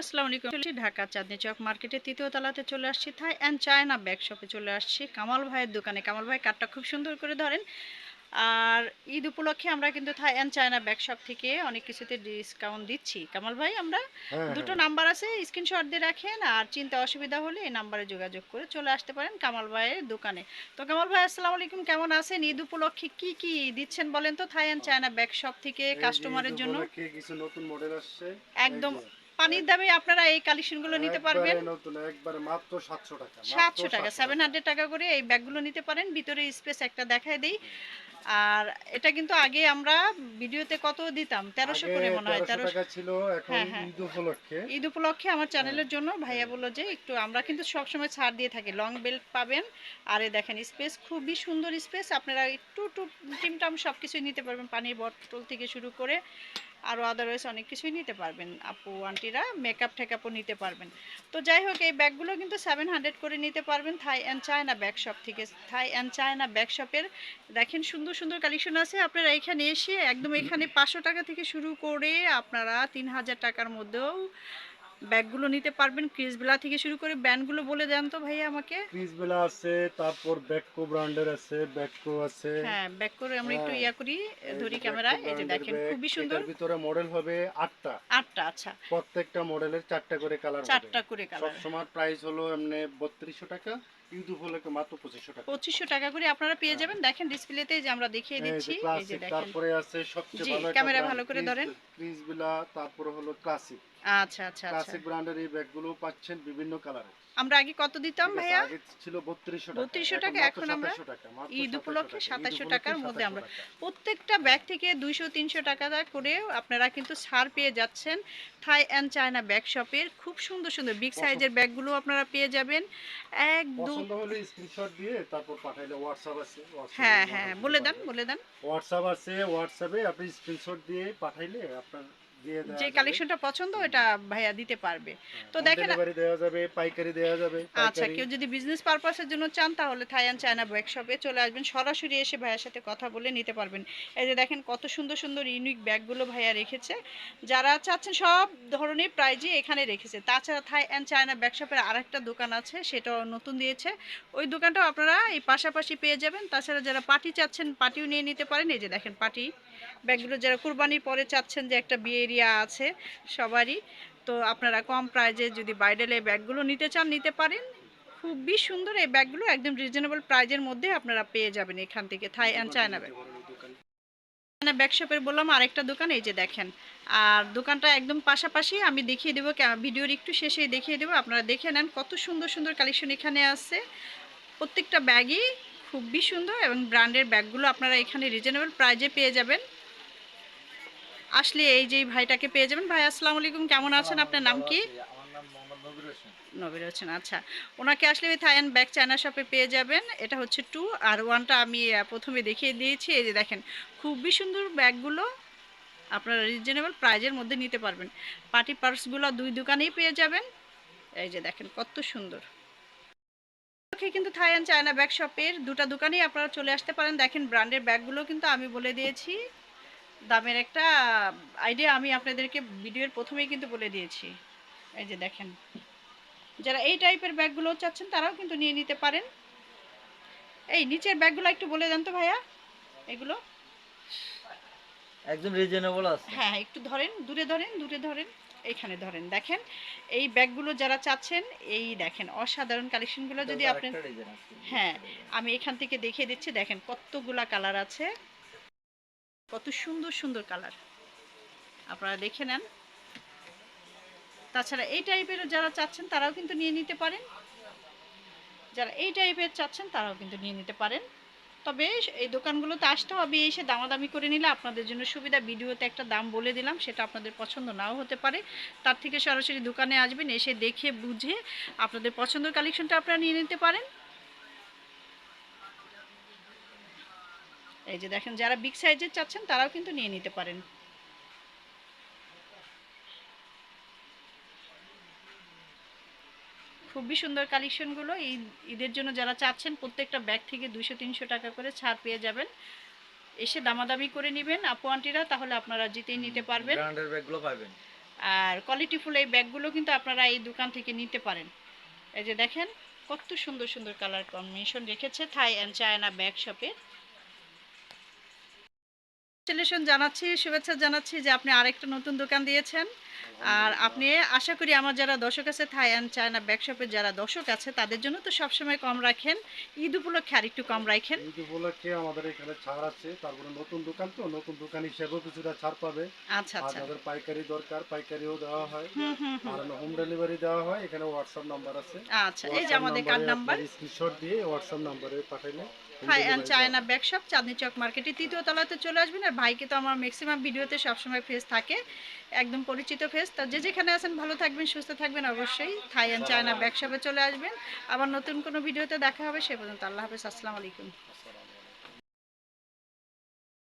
আসসালামু আলাইকুম। চলছি ঢাকা চাঁদনি চক মার্কেটের তৃতীয় তলাতে চলে আসছি থাই অ্যান্ড চায়না ব্যাগ শপে চলে আসছি কামাল ভাইয়ের দোকানে। কামাল ভাই কার্ডটা খুব সুন্দর করে ধরেন। আর ঈদ উপলক্ষে আমরা কিন্তু Thai and China bag shop থেকে অনেক কিছুতে ডিসকাউন্ট দিচ্ছি। কামাল ভাই আমরা হ্যাঁ, দুটো হ্যাঁ। নাম্বার আছে স্ক্রিনশট দিয়ে রাখেন আর চিন্তা অসুবিধা হলে এই নাম্বারে যোগাযোগ করে চলে আসতে পারেন কামাল ভাইয়ের দোকানে। তো কামাল ভাই আসসালামু আলাইকুম কেমন আছেন? ঈদ উপলক্ষে কি কি দিচ্ছেন বলেন তো Thai and China bag shop থেকে কাস্টমারের জন্য? কিছু নতুন মডেল আসছে। একদম পানির দামে আপনারা এই কালেকশনগুলো নিতে পারবেন? নতুন একবারে মাত্র 700 টাকা মাত্র সাতশো টাকা 700 সেভেন হান্ড্রেড টাকা করে এই ব্যাগগুলো নিতে পারেন ভিতরে স্পেস একটা দেখায় দিই। আর এটা কিন্তু আগে আমরা ভিডিওতে কত দিতাম? তেরোশো আগে করে মনে হয় 1300 তেরোশো টাকা ছিল এখন হ্যাঁ, হ্যাঁ। ঈদ উপলক্ষে। ঈদ উপলক্ষে আমার চ্যানেলের জন্য ভাইয়া বলল যে একটু আমরা কিন্তু সবসময় ছাড় দিয়ে থাকি লং বেল্ট পাবেন। আর এই দেখেন স্পেস খুবই সুন্দর স্পেস আপনারা একটু টু টিমটাম সব কিছুই নিতে পারবেন পানির বটল থেকে শুরু করে। আরও আদারওয়াইজ অনেক কিছুই নিতে পারবেন। আপু, আন্টিরা মেকআপ ঠেকাপও নিতে পারবেন। তো যাই হোক, এই ব্যাগগুলো কিন্তু সেভেন হান্ড্রেড করে নিতে পারবেন Thai and China bag shop Thai. And and China bag শপের দেখেন সুন্দর সুন্দর কালেকশন আছে। আপনারা এখানে এসে একদম এখানে পাঁচশো টাকা থেকে শুরু করে আপনারা তিন হাজার টাকার মধ্যেও ব্যাগগুলো নিতে পারবেন। ক্রিসবেলা থেকে শুরু করে ব্যান্ডগুলো বলে দেন তো ভাইয়া আমাকে। ক্রিসবেলা আছে তারপর ব্যাককো ব্র্যান্ডের আছে ব্যাককো আছে। হ্যাঁ ব্যাক করে আমরা একটু হ্যাঁ। ইয়া করি ধরি ক্যামেরায় এই যে দেখেন খুবই সুন্দর। এটার ভিতরে মডেল হবে আটটা। আটটা আচ্ছা। প্রত্যেকটা মডেলের চারটা করে কালার হবে। চারটা করে সব কালার। সময় প্রাইস হলো এমনি 3200 টাকা ঈদ উপলক্ষে মাত্র 2500 টাকা। পঁচিশশো টাকা করে আপনারা পেয়ে যাবেন। দেখেন ডিসপ্লেতে যে আমরা দেখিয়ে দিচ্ছি এই যে দেখেন। তারপরে আছে সবচেয়ে ভালো ক্যামেরা ভালো করে ধরেন। ক্রিসবেলা তারপরে হলো ক্লাসিক আচ্ছা আচ্ছা আচ্ছা। ক্লাসিক ব্র্যান্ডের এই ব্যাগগুলো পাচ্ছেন বিভিন্ন কালারে আমরা আগে কত দিতাম ভাইয়া? আগে ছিল 3200 টাকা 3200 টাকা, এখন আমরা ঈদ উপলক্ষে 2700 টাকার মধ্যে আমরা প্রত্যেকটা ব্যাগ থেকে দুইশো তিনশো টাকা করে আপনারা কিন্তু ছাড় পেয়ে যাচ্ছেন থাই অ্যান্ড চায়না ব্যাগ শপের খুব সুন্দর সুন্দর বিগ সাইজের ব্যাগগুলো আপনারা পেয়ে যাবেন। এক দু পছন্দ হলে স্ক্রিনশট দিয়ে তারপর পাঠাইলে হোয়াটসঅ্যাপ আছে হ্যাঁ হ্যাঁ বলে দেন বলে দেন। হোয়াটসঅ্যাপ আছে হোয়াটসঅ্যাপে আপনি স্ক্রিনশট দিয়ে পাঠাইলে আপনার যে কালেকশনটা পছন্দ এটা ভাইয়া দিতে পারবে। হ্যাঁ, তো দেখেন- দেওয়া যাবে পাইকারি দেওয়া যাবে আচ্ছা কেউ যদি বিজনেস পারপাসের জন্য চান তাহলে থাই অ্যান্ড চায়না ব্যাগ শপে চলে আসবেন। সরাসরি এসে ভাইয়ার সাথে কথা বলে নিতে পারবেন। এই যে দেখেন কত সুন্দর সুন্দর ইউনিক ব্যাগগুলো ভাইয়া রেখেছে। যারা চাচ্ছেন সব ধরনের প্রাইজই এখানে রেখেছে। তাছাড়া থাই অ্যান্ড চায়না ব্যাগ শপের আরেকটা দোকান আছে সেটাও নতুন দিয়েছে। ওই দোকানটাও আপনারা এই পাশাপাশি পেয়ে যাবেন। তাছাড়া যারা পার্টি চাচ্ছেন পার্টিও নিয়ে নিতে পারেন। এই যে দেখেন পার্টি ব্যাগগুলো যারা কুরবানির পরে চাচ্ছেন যে একটা বিয়ে এরিয়া আছে সবারই। তো আপনারা কম প্রাইজে যদি বাইডেলে ব্যাগগুলো নিতে চান, নিতে পারেন। খুবই সুন্দর এই ব্যাগগুলো, একদম রিজনেবল প্রাইজের মধ্যে আপনারা পেয়ে যাবেন এখান থেকে Thai and China bag China শপের বললাম, আরেকটা দোকান, এই যে দেখেন। আর দোকানটা একদম পাশাপাশি আমি দেখিয়ে দেবো ভিডিওর একটু শেষে দেখিয়ে দেবো। আপনারা দেখে নেন কত সুন্দর সুন্দর কালেকশন এখানে আছে। প্রত্যেকটা ব্যাগই খুবই সুন্দর এবং ব্র্যান্ডের ব্যাগগুলো আপনারা এখানে রিজনেবল প্রাইজে পেয়ে যাবেন। আসলে এই যে ভাইটাকে পেয়ে যাবেন। ভাই আসসালামু আলাইকুম। কেমন আছেন? আপনার নাম কি? নবির হোসেন। আচ্ছা। ওনাকে আসলে ওই থাইয়ান ব্যাগ চায়না শপে পেয়ে যাবেন। এটা হচ্ছে টু। আর ওয়ানটা আমি প্রথমে দেখিয়ে দিয়েছি। এই যে দেখেন খুবই সুন্দর ব্যাগগুলো আপনারা রিজনেবল প্রাইজের মধ্যে নিতে পারবেন। পার্টি পার্সগুলো দুই দোকানেই পেয়ে যাবেন। এই যে দেখেন কত সুন্দর। কিন্তু থাইয়ান চায়না ব্যাগ শপের দুটো দোকানেই আপনারা চলে আসতে পারেন। দেখেন ব্র্যান্ডের ব্যাগগুলো কিন্তু আমি বলে দিয়েছি। দামের একটা আইডিয়া আমি আপনাদেরকে ভিডিওর প্রথমেই কিন্তু বলে দিয়েছি। এই যে দেখেন যারা এই টাইপের ব্যাগগুলো চাচ্ছেন তারাও কিন্তু নিয়ে নিতে পারেন। এই নিচের ব্যাগগুলো একটু বলে দেন তো ভাইয়া এগুলো। একদম রিজনেবল আছে। হ্যাঁ একটু ধরেন দূরে ধরেন দূরে ধরেন এইখানে ধরেন। দেখেন এই ব্যাগগুলো যারা চাচ্ছেন এই দেখেন অসাধারণ কালেকশনগুলো যদি আপনি হ্যাঁ আমি এখান থেকে দেখিয়ে দিচ্ছি দেখেন কতগুলা কালার আছে। কত সুন্দর সুন্দর কালার। আপনারা দেখে নেন। তাছাড়া এই টাইপেরও যারা চাচ্ছেন, তারাও কিন্তু নিয়ে নিতে পারেন। যারা এই টাইপের চাচ্ছেন, তারাও কিন্তু নিয়ে নিতে পারেন। তবে এই দোকানগুলোতে আসতে হবে, এসে দামাদামি করে নিলে আপনাদের জন্য সুবিধা। ভিডিওতে একটা দাম বলে দিলাম, সেটা আপনাদের পছন্দ নাও হতে পারে। তার থেকে সরাসরি দোকানে আসবেন, এসে দেখে বুঝে আপনাদের পছন্দের কালেকশনটা আপনারা নিয়ে নিতে পারেন। এই যে দেখেন যারা বিগ সাইজের চাচ্ছেন তারাও কিন্তু নিয়ে নিতে পারেন। খুবই সুন্দর কালেকশনগুলো এই ঈদের জন্য যারা চাচ্ছেন প্রত্যেকটা ব্যাগ থেকে দুশো তিনশো টাকা করে ছাড় পেয়ে যাবেন। এসে দামাদামি করে নেবেন। আপু আন্টিরা তাহলে আপনারা জিতেই নিতে পারবেন। ব্র্যান্ডের ব্যাগগুলো পাবেন। আর কোয়ালিটিফুল এই ব্যাগগুলো কিন্তু আপনারা এই দোকান থেকে নিতে পারেন। এই যে দেখেন কত সুন্দর সুন্দর কালার কম্বিনেশন রেখেছে থাই অ্যান্ড চায়না ব্যাগ শপে কংগ্রেচুলেশন জানাচ্ছি শুভেচ্ছা জানাচ্ছি যে আপনি আরেকটা নতুন দোকান দিয়েছেন। আর আপনি আশা করি আমার যারা দর্শক আছে থাই অ্যান্ড চায়না ব্যাগ শপের যারা দর্শক আছে তাদের জন্য তো সবসময় কম রাখেন। ঈদ উপলক্ষে আরেকটু কম রাখেন। ঈদ উপলক্ষে আমাদের এখানে ছাড় আছে। তারপরে নতুন দোকান তো নতুন দোকান হিসেবেও কিছুটা ছাড় পাবে। আচ্ছা আচ্ছা। যাদের পাইকারি দরকার পাইকারিও দেওয়া হয়। হুম হুম হুম। আর হোম ডেলিভারি দেওয়া হয়। এখানে হোয়াটসঅ্যাপ নাম্বার আছে। আচ্ছা এই যে আমাদের কার্ড নাম্বার। স্ক্রিনশট দিয়ে হোয়াটসঅ্যাপ নম্বরে পাঠাইলে Thai and China bag shop Chandni Chawk market তৃতীয় তলাতে চলে আসবেন আর ভাইকে তো আমার ম্যাক্সিমাম ভিডিওতে সবসময় ফেস থাকে একদম পরিচিত ফেস তো যে যেখানে আছেন ভালো থাকবেন সুস্থ থাকবেন অবশ্যই। থাই অ্যান্ড চায়না ব্যাকশপে চলে আসবেন। আবার নতুন কোনো ভিডিওতে দেখা হবে সে পর্যন্ত আল্লাহ হাফেজ আসসালামু আলাইকুম।